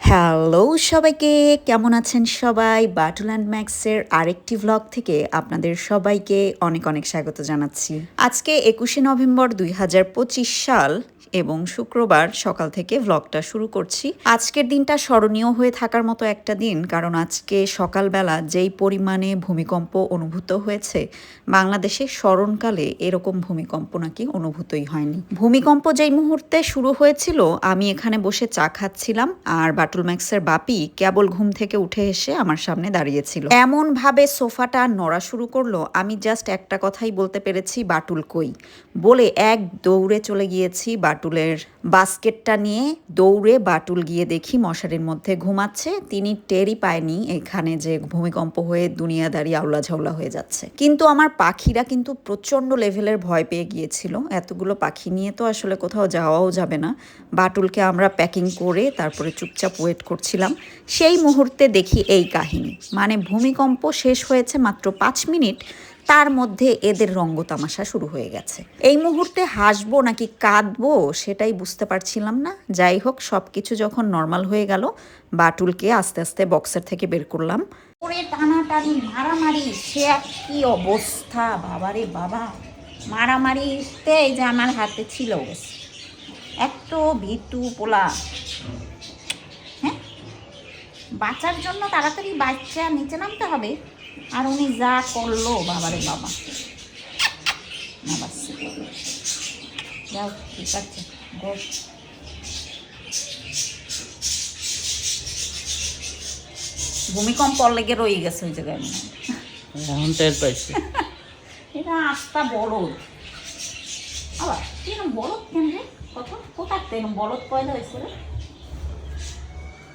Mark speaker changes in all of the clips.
Speaker 1: Hello সবাইকে, কেমন আছেন সবাই? বাটুল অ্যান্ড ম্যাক্সের আরেকটি ভ্লগ থেকে আপনাদের সবাইকে অনেক অনেক স্বাগত জানাচ্ছি। আজকে একুশে নভেম্বর দুই হাজার পঁচিশ সাল এবং শুক্রবার সকাল থেকে ভ্লগটা শুরু করছি। আজকের দিনটা স্মরণীয় হয়ে থাকার মতো একটা দিন, কারণ আজকে সকালবেলা যেই পরিমাণে ভূমিকম্প অনুভূত হয়েছে, বাংলাদেশে স্মরণকালে এরকম ভূমিকম্প নাকি অনুভূতই হয়নি। ভূমিকম্প যেই মুহূর্তে শুরু হয়েছিল, আমি এখানে বসে চা খাচ্ছিলাম আর বাটুল ম্যাক্সের বাপি কেবল ঘুম থেকে উঠে এসে আমার সামনে দাঁড়িয়েছিল। এমন ভাবে সোফাটা নড়া শুরু করল, আমি জাস্ট একটা কথাই বলতে পেরেছি, বাটুল কই? বলে এক দৌড়ে চলে গিয়েছি বাটুলের বাস্কেটটা নিয়ে দৌড়ে বাটুল গিয়ে দেখি মশারির মধ্যে ঘুমাচ্ছে। তিনি টেরই পায়নি এখানে যে ভূমিকম্প হয়ে দুনিয়াদারি আউলা ঝাউলা হয়ে যাচ্ছে। কিন্তু আমার পাখিরা কিন্তু প্রচণ্ড লেভেলের ভয় পেয়ে গিয়েছিল। এতগুলো পাখি নিয়ে তো আসলে কোথাও যাওয়াও যাবে না। বাটুলকে আমরা প্যাকিং করে তারপরে চুপচাপ ওয়েট করছিলাম। সেই মুহূর্তে দেখি এই কাহিনী। মানে ভূমিকম্প শেষ হয়েছে মাত্র পাঁচ মিনিট। তার মধ্যে এদের রঙ্গ তামাশা শুরু হয়ে গেছে। এই মুহূর্তে হাসবো নাকি কাঁদবো সেটাই বুঝতে পারছিলাম না। যাই হোক সব কিছু যখন নর্মাল হয়ে গেল, বাটুলকে আস্তে আস্তে বক্সের থেকে বের করলাম।
Speaker 2: করে টানাটানি, মারামারি, সে এক অবস্থা? বাবারে বাবা। মারামারিতে এই যে আমার হাতে ছিল এত ভিটু পোলা। হ্যাঁ? বাঁচার জন্য তাড়াতাড়ি বাচ্চা নিচে নামতে হবে। আর উনি যা করল বাবারে বাবা। যাও ঠিক আছে গো। ভূমিকম্প লেগে রয়ে গেছে ওই জায়গায়
Speaker 3: এখন টের পাইছি।
Speaker 2: এটা আস্তা বলদ। আবার এরকম বলদ কেন রে? কত? কোথার তো এরকম বলদ পয়দা হয়েছে রে?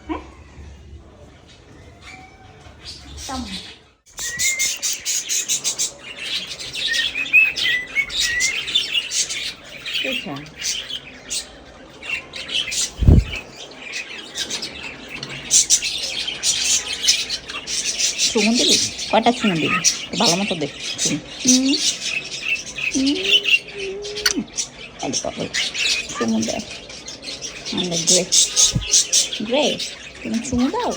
Speaker 2: হ্যাঁ তেমন। দেখুন। চুমুন দিবি কয়টা চুমুন দিবি ভালো মতো দেখ চুমুন আমাদের গ্রে গ্রে তুমি চুমু দাও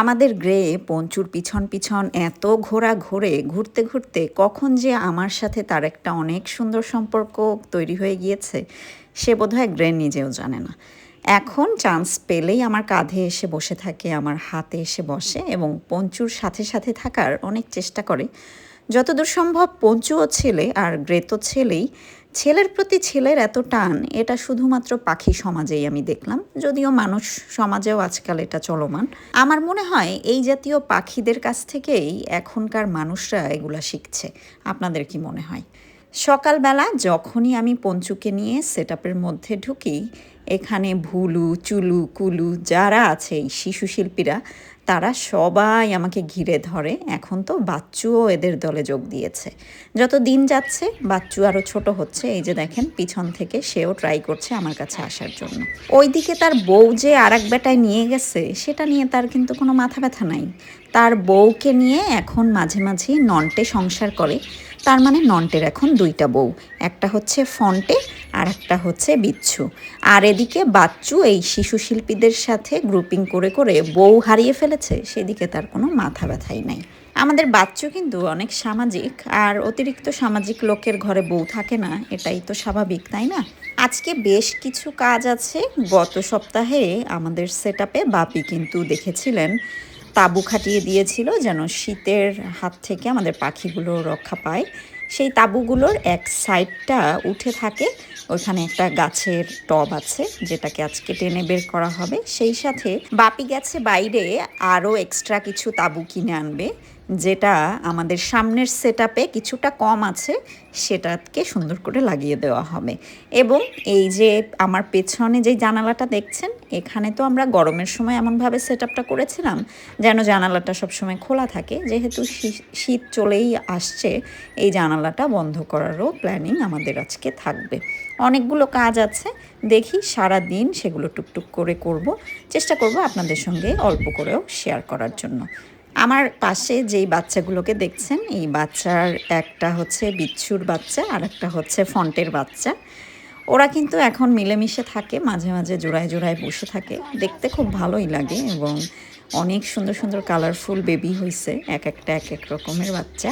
Speaker 1: আমাদের গ্রে পঞ্চুর পিছন পিছন এত ঘোরা ঘোরে ঘুরতে ঘুরতে কখন যে আমার সাথে তার একটা অনেক সুন্দর সম্পর্ক তৈরি হয়ে গিয়েছে, সে বোধহয় গ্রে নিজেও জানে না। এখন চান্স পেলেই আমার কাঁধে এসে বসে থাকে, আমার হাতে এসে বসে এবং পঞ্চুর সাথে সাথে থাকার অনেক চেষ্টা করে। যতদূর সম্ভব পঞ্চুও ছেলে আর গ্রে তো ছেলেই ছেলের প্রতি ছেলের এত টান, এটা শুধুমাত্র পাখি সমাজেই আমি দেখলাম, যদিও মানুষ সমাজেও আজকাল এটা চলমান। আমার মনে হয় এই জাতীয় পাখিদের কাছ থেকেই এখনকার মানুষরা এগুলা শিখছে। আপনাদের কি মনে হয়? সকালবেলা যখনই আমি পঞ্চুকে নিয়ে সেট মধ্যে ঢুকি, এখানে ভুলু, চুলু, কুলু, যারা আছে এই শিশু শিল্পীরা তারা সবাই আমাকে ঘিরে ধরে। এখন তো বাচ্চুও এদের দলে যোগ দিয়েছে। যত দিন যাচ্ছে, বাচ্চু আরও ছোট হচ্ছে। এই যে দেখেন, পিছন থেকে সেও ট্রাই করছে আমার কাছে আসার জন্য। ওইদিকে তার বউ যে আর এক বেটায় নিয়ে গেছে, সেটা নিয়ে তার কিন্তু কোনো মাথা ব্যথা নাই। তার বউকে নিয়ে এখন মাঝে মাঝে ননটে সংসার করে। তার মানে নন্টের এখন দুইটা বউ। একটা হচ্ছে ফন্টে আর একটা হচ্ছে বিচ্ছু। আর এদিকে বাচ্চু এই শিশু শিল্পীদের সাথে গ্রুপিং করে করে বউ হারিয়ে ফেলেছে, সেদিকে তার কোনো মাথা ব্যথাই নাই। আমাদের বাচ্চু কিন্তু অনেক সামাজিক, আর অতিরিক্ত সামাজিক লোকের ঘরে বউ থাকে না, এটাই তো স্বাভাবিক, তাই না? আজকে বেশ কিছু কাজ আছে। গত সপ্তাহে আমাদের সেট আপে বাপি কিন্তু দেখেছিলেন তাঁবু খাটিয়ে দিয়েছিল যেন শীতের হাত থেকে আমাদের পাখিগুলো রক্ষা পায়। সেই তাঁবুগুলোর এক সাইডটা উঠে থাকে। ওখানে একটা গাছের টব আছে যেটাকে আজকে টেনে বের করা হবে। সেই সাথে বাপি গেছে বাইরে আরও এক্সট্রা কিছু তাঁবু কিনে আনবে। যেটা আমাদের সামনের সেট কিছুটা কম আছে, সেটাকে সুন্দর করে লাগিয়ে দেওয়া হবে। এবং এই যে আমার পেছনে যে জানালাটা দেখছেন, এখানে তো আমরা গরমের সময় এমনভাবে সেট আপটা করেছিলাম যেন জানালাটা সবসময় খোলা থাকে। যেহেতু শীত চলেই আসছে, এই জানালাটা বন্ধ করারও প্ল্যানিং আমাদের আজকে থাকবে। অনেকগুলো কাজ আছে, দেখি সারা দিন সেগুলো টুকটুক করে করব। চেষ্টা করব আপনাদের সঙ্গে অল্প করেও শেয়ার করার জন্য। আমার পাশে যেই বাচ্চাগুলোকে দেখছেন, এই বাচ্চার একটা হচ্ছে বিচ্ছুর বাচ্চা আর একটা হচ্ছে ফন্টের বাচ্চা। ওরা কিন্তু এখন মিলেমিশে থাকে, মাঝে মাঝে জোড়ায় জোড়ায় বসে থাকে। দেখতে খুব ভালোই লাগে এবং অনেক সুন্দর সুন্দর কালারফুল বেবি হয়েছে এক একটা, এক এক রকমের বাচ্চা।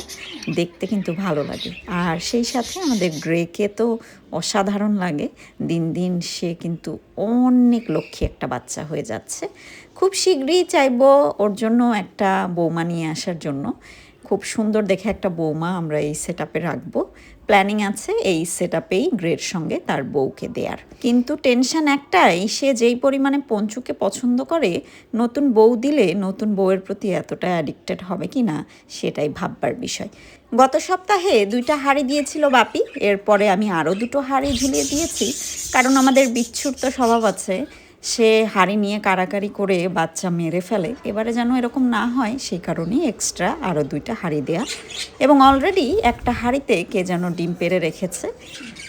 Speaker 1: দেখতে কিন্তু ভালো লাগে। আর সেই সাথে আমাদের গ্রেকে তো অসাধারণ লাগে। দিন দিন সে কিন্তু অনেক লক্ষ্মী একটা বাচ্চা হয়ে যাচ্ছে। খুব শীঘ্রই চাইব ওর জন্য একটা বৌমা নিয়ে আসার জন্য। খুব সুন্দর দেখে একটা বৌমা আমরা এই সেট আপে রাখব। প্ল্যানিং আছে এই সেট আপেই গ্রেড সঙ্গে তার বউকে দেয়ার। কিন্তু টেনশন একটাই, সে যেই পরিমাণে পঞ্চুকে পছন্দ করে, নতুন বউ দিলে নতুন বউয়ের প্রতি এতটা অ্যাডিক্টেড হবে কি না, সেটাই ভাববার বিষয়। গত সপ্তাহে দুইটা হাড়ি দিয়েছিল বাপি, এরপরে আমি আরও দুটো হাড়ি ঝুলিয়ে দিয়েছি। কারণ আমাদের বিচ্ছুর তো স্বভাব আছে সে হাড়ি নিয়ে কারাকারি করে বাচ্চা মেরে ফেলে। এবারে যেন এরকম না হয়, সেই কারণেই এক্সট্রা আরও দুইটা হাড়ি দেয়া। এবং অলরেডি একটা হাড়িতে কে যেন ডিম পেরে রেখেছে।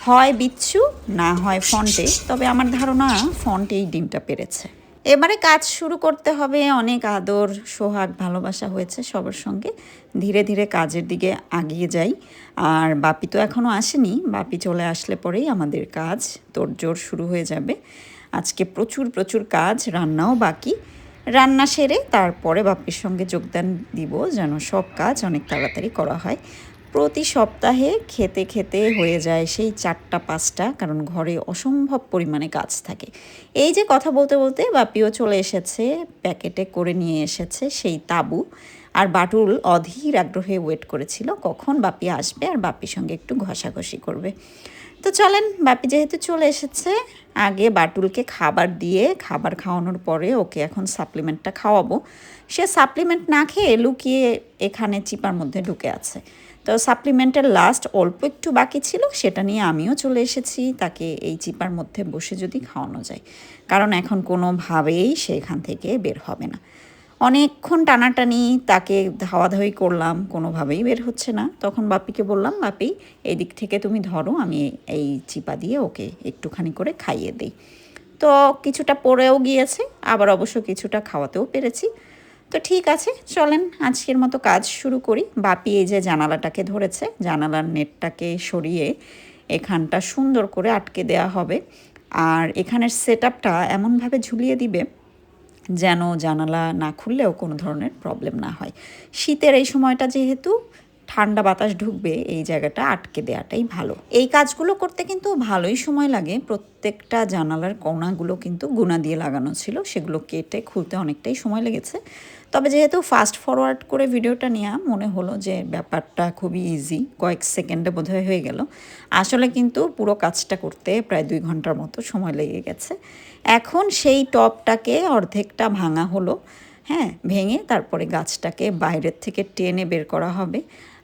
Speaker 1: হয় বিচ্ছু, না হয় ফন্টে। তবে আমার ধারণা ফন্টে এই ডিমটা পেরেছে এবারে কাজ শুরু করতে হবে, অনেক আদর, সোহাগ, ভালোবাসা হয়েছে সবার সঙ্গে। ধীরে ধীরে কাজের দিকে আগিয়ে যাই। আর বাপি তো এখনও আসেনি। বাপি চলে আসলে পরেই আমাদের কাজ, তোড়জোড় শুরু হয়ে যাবে। আজকে প্রচুর প্রচুর কাজ, রান্নাও বাকি। রান্না সেরে তারপরে বাপির সঙ্গে যোগদান দিব যেন সব কাজ অনেক তাড়াতাড়ি করা হয়। প্রতি সপ্তাহে খেতে খেতে হয়ে যায় সেই চারটা, পাঁচটা, কারণ ঘরে অসম্ভব পরিমাণে কাজ থাকে। এই যে কথা বলতে বলতে বাপিও চলে এসেছে, প্যাকেটে করে নিয়ে এসেছে সেই তাবু। আর বাটুল অধীর আগ্রহে ওয়েট করেছিল কখন বাপি আসবে আর বাপির সঙ্গে একটু ঘষাঘষি করবে। তো চলেন, বাপি যেহেতু চলে এসেছে, আগে বাটুলকে খাবার দিয়ে খাবার খাওয়ানোর পরে ওকে এখন সাপ্লিমেন্টটা খাওয়াবো। সে সাপ্লিমেন্ট না খেয়ে লুকিয়ে এখানে চিপার মধ্যে ঢুকে আছে। তো সাপ্লিমেন্টের লাস্ট অল্প একটু বাকি ছিল, সেটা নিয়ে আমিও চলে এসেছি, তাকে এই চিপার মধ্যে বসে যদি খাওয়ানো যায়। কারণ এখন কোনোভাবেই সে এখান থেকে বের হবে না। অনেকক্ষণ টানাটানি তাকে ধাওয়াধাওয়ি করলাম, কোনোভাবেই বের হচ্ছে না। তখন বাপিকে বললাম, বাপি, এই দিক থেকে তুমি ধরো, আমি এই চিপা দিয়ে ওকে একটুখানি করে খাইয়ে দিই। তো কিছুটা পড়েও গিয়েছে, আবার অবশ্য কিছুটা খাওয়াতেও পেরেছি। তো ঠিক আছে, চলেন আজকের মতো কাজ শুরু করি। বাপি এই যে জানালাটাকে ধরেছে, জানালার নেটটাকে সরিয়ে এখানটা সুন্দর করে আটকে দেয়া হবে। আর এখানের সেট আপটা এমনভাবে ঝুলিয়ে দিবে যেন জানালা না খুললেও কোনো ধরনের প্রবলেম না হয়। শীতের এই সময়টা যেহেতু ঠান্ডা বাতাস ঢুকবে, এই জায়গাটা আটকে দেওয়াটাই ভালো। এই কাজগুলো করতে কিন্তু ভালোই সময় লাগে। প্রত্যেকটা জানালার কোনাগুলো কিন্তু গুণা দিয়ে লাগানো ছিল। সেগুলো কেটে খুলতে অনেকটাই সময় লেগেছে। তবে যেহেতু ফাস্ট ফরওয়ার্ড করে ভিডিওটা নেওয়া মনে হলো যে ব্যাপারটা খুবই ইজি কয়েক সেকেন্ডে বোধহয় হয়ে গেল। আসলে কিন্তু পুরো কাজটা করতে প্রায় দুই ঘণ্টার মতো সময় লেগে গেছে। এখন সেই টপটাকে অর্ধেকটা ভাঙা হলো হ্যাঁ ভেঙে তারপরে গাছটাকে বাইরের থেকে টেনে বের করা হবে।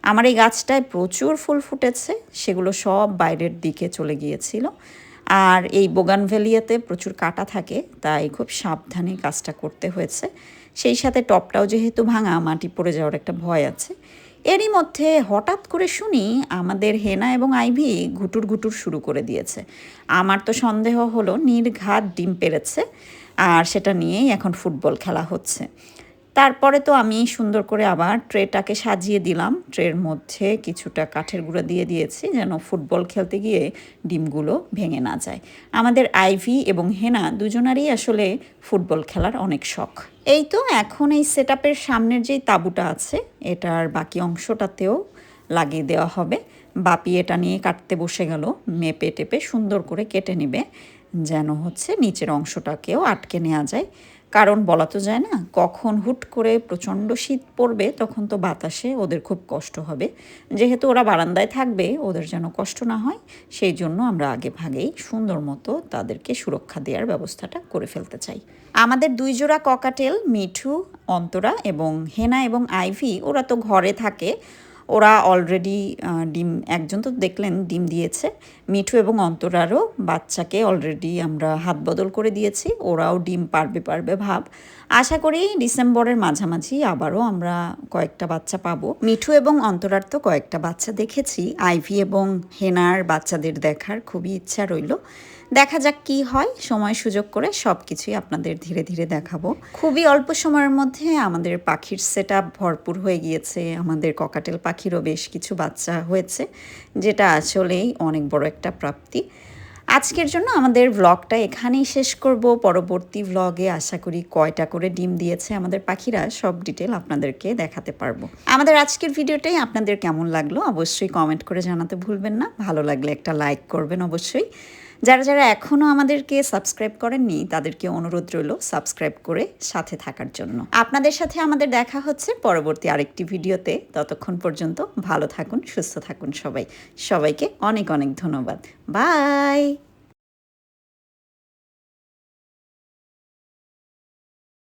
Speaker 1: আমার এই গাছটায় প্রচুর ফুল ফুটেছে, সেগুলো সব বাইরের দিকে চলে গিয়েছিল। আর এই বোগানভেলিয়াতে প্রচুর কাটা থাকে, তাই খুব সাবধানে কাজটা করতে হয়েছে। সেই সাথে টপটাও যেহেতু ভাঙা, মাটি পড়ে যাওয়ার একটা ভয় আছে। এরই মধ্যে হঠাৎ করে শুনি আমাদের হেনা এবং আইভি ঘুটুর ঘুটুর শুরু করে দিয়েছে। আমার তো সন্দেহ হলো, নির্ঘাত ডিম পেরেছে, আর সেটা নিয়েই এখন ফুটবল খেলা হচ্ছে। তারপরে তো আমি সুন্দর করে আবার ট্রেটাকে সাজিয়ে দিলাম। ট্রের মধ্যে কিছুটা কাঠের গুঁড়ো দিয়ে দিয়েছি যেন ফুটবল খেলতে গিয়ে ডিমগুলো ভেঙে না যায়। আমাদের আইভি এবং হেনা দুজনারই আসলে ফুটবল খেলার অনেক শখ। এই তো এখন এই সেট সামনের যেই তাঁবুটা আছে, এটার বাকি অংশটাতেও লাগিয়ে দেওয়া হবে। বাপি এটা নিয়ে কাটতে বসে গেল, মেপে টেপে সুন্দর করে কেটে নেবে। যেন হচ্ছে নিচের অংশটাকেও আটকে নেওয়া যায়। কারণ বলা তো যায় না, কখন হুট করে প্রচণ্ড শীত পড়বে তখন তো বাতাসে ওদের খুব কষ্ট হবে। যেহেতু ওরা বারান্দায় থাকবে, ওদের যেন কষ্ট না হয়, সেই জন্য আমরা আগে ভাগেই সুন্দর মতো তাদেরকে সুরক্ষা দেওয়ার ব্যবস্থাটা করে ফেলতে চাই। আমাদের দুই জোড়া ককাটেল, মিঠু, অন্তরা এবং হেনা এবং আইভি, ওরা তো ঘরে থাকে ওরা অলরেডি ডিম, একজন তো দেখলেন ডিম দিয়েছে। মিঠু এবং অন্তরারও বাচ্চাকে অলরেডি আমরা হাত বদল করে দিয়েছি। ওরাও ডিম পারবে পারবে ভাব। আশা করি ডিসেম্বরের মাঝামাঝি আবারও আমরা কয়েকটা বাচ্চা পাবো। মিঠু এবং অন্তরার তো কয়েকটা বাচ্চা দেখেছি। আইভি এবং হেনার বাচ্চাদের দেখার খুবই ইচ্ছা রইল। দেখা যাক কি হয়। সময় সুযোগ করে সব কিছুই আপনাদের ধীরে ধীরে দেখাবো। খুবই অল্প সময়ের মধ্যে আমাদের পাখির সেট ভরপুর হয়ে গিয়েছে। আমাদের ককাটেল পাখিরও বেশ কিছু বাচ্চা হয়েছে, যেটা আসলেই অনেক বড় একটা প্রাপ্তি। আজকের জন্য আমাদের ভ্লগটা এখানেই শেষ করব। পরবর্তী ভ্লগে আশা করি কয়টা করে ডিম দিয়েছে আমাদের পাখিরা, সব ডিটেল আপনাদেরকে দেখাতে পারব। আমাদের আজকের ভিডিওটাই আপনাদের কেমন লাগল অবশ্যই কমেন্ট করে জানাতে ভুলবেন না। ভালো লাগলে একটা লাইক করবেন অবশ্যই। যারা যারা এখনও আমাদেরকে সাবস্ক্রাইব করেননি, তাদেরকে অনুরোধ রইল সাবস্ক্রাইব করে সাথে থাকার জন্য। আপনাদের সাথে আমাদের দেখা হচ্ছে পরবর্তী আরেকটি ভিডিওতে। ততক্ষণ পর্যন্ত ভালো থাকুন, সুস্থ থাকুন সবাই। সবাইকে অনেক অনেক ধন্যবাদ। বাই